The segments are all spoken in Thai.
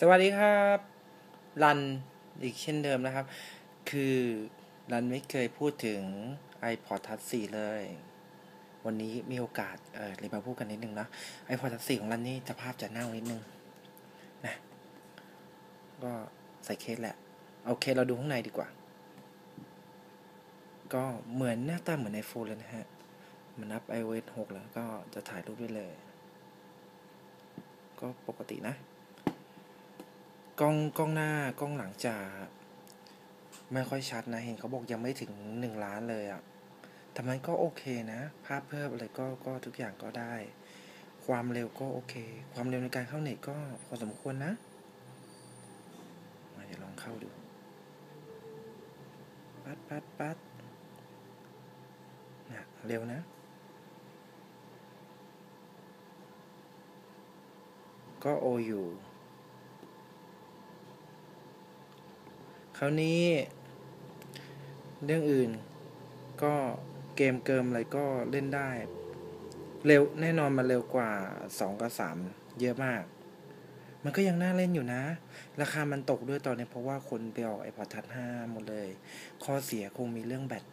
สวัสดีครับรันอีกเช่นเดิมนะครับ คือรันไม่เคยพูดถึง iPod Touch 4 เลย วันนี้มีโอกาสเออเลยมาพูดกันนิดนึงนะ iPod Touch 4 ของรันนี่จะภาพจะเน่านิดนึงนะก็ใส่เคสแหละโอเคเราดูข้างในดีกว่า ก็เหมือนหน้าตาเหมือน iPhone เลยนะฮะ มันนับ iOS 6 แล้วก็จะถ่ายรูปได้เลย ก็ปกตินะ กล้องกล้องหน้ากล้องหลังจะไม่ค่อยชัดนะ เห็นเขาบอกยังไม่ถึงหนึ่งล้านเลยอะ่ะแต่มันก็โอเคนะ ภาพเพิ่มอะไรก็ก็ทุกอย่างก็ได้ ความเร็วก็โอเค ความเร็วในการเข้าเน็ตก็พอสมควรนะมาเดี๋ยวลองเข้าดู ปัดปัดปัดนะเร็วนะ ก็โออยู่ คราวนี้ เรื่องอื่นก็เกมเกิมอะไรก็เล่นได้ เร็วแน่นอนมันเร็วกว่า 2 กับ 3 เยอะมาก มันก็ยังน่าเล่นอยู่นะ ราคามันตกด้วยตอนนี้เพราะว่าคนไปออก iPod Touch 5หมดเลย ข้อเสียคงมีเรื่องแบต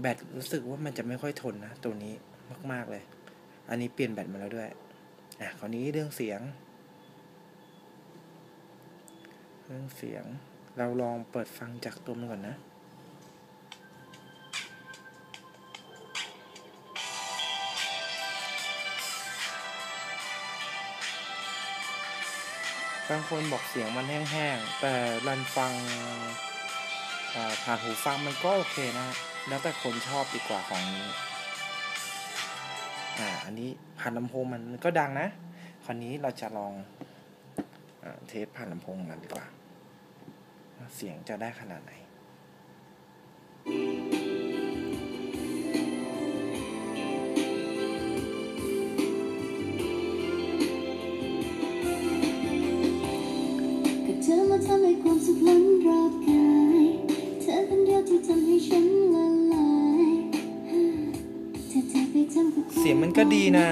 แบตรู้สึกว่ามันจะไม่ค่อยทนนะ ตัวนี้มากๆเลย อันนี้เปลี่ยนแบตมาแล้วด้วย อะคราวนี้เรื่องเสียง เรื่องเสียง เราลองเปิดฟังจากตัวมันก่อนนะบางคนบอกเสียงมันแห้งๆ แต่รันฟังผ่านหูฟังมันก็โอเคนะ แล้วแต่คนชอบดีกว่าของนี้ อ่า อันนี้ผ่านลำโพงมันก็ดังนะ คราวนี้เราจะลองอเทสผ่านลำโพงกันดีกว่า เสียงจะได้ขนาดไหนก็เธอมาทำให้ความสุขล้นรอบกาย เธอคนเดียวที่ทำให้ฉันละลายเธอเธอไปทำกับใครเสียงมันก็ดีนะ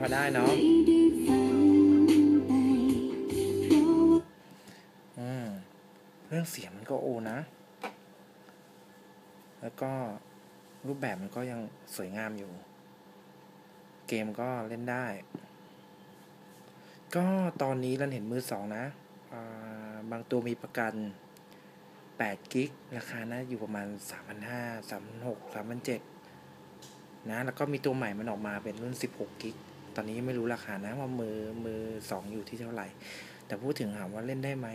พอได้เนาะเรื่องเสียงมันก็โอนะ แล้วก็รูปแบบมันก็ยังสวยงามอยู่ เกมก็เล่นได้ ก็ตอนนี้เราเห็นมือสองนะาบางตัวมีประกัน8กิกราคานะอยู่ประมาณ 3,500 3,600 3,700นะ แล้วก็มีตัวใหม่มันออกมาเป็นรุ่น 16กิก ตอนนี้ไม่รู้ราคานะว่ามือมือสองอยู่ที่เท่าไหร่ แต่พูดถึงถามว่าเล่นได้ไหม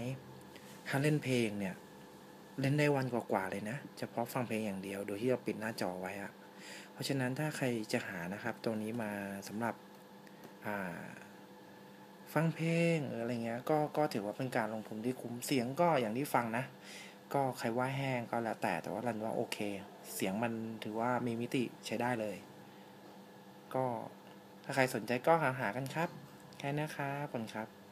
ถ้าเล่นเพลงเนี่ย เล่นได้วันกว่าๆเลยนะเฉพาะฟังเพลงอย่างเดียว โดยที่เราปิดหน้าจอไว้อะเพราะฉะนั้นถ้าใครจะหานะครับตัวนี้มาสำหรับฟังเพลงหรืออะไรเงี้ยก็ก็ถือว่าเป็นการลงทุนที่คุ้มเสียงก็อย่างที่ฟังนะ ก็ใครว่าแห้งก็แล้วแต่แต่ว่ารันว่าโอเค เสียงมันถือว่ามีมิติใช้ได้เลย ก็ ถ้าใครสนใจก็หาหากันครับ แค่นี้ครับขอบคุณครับ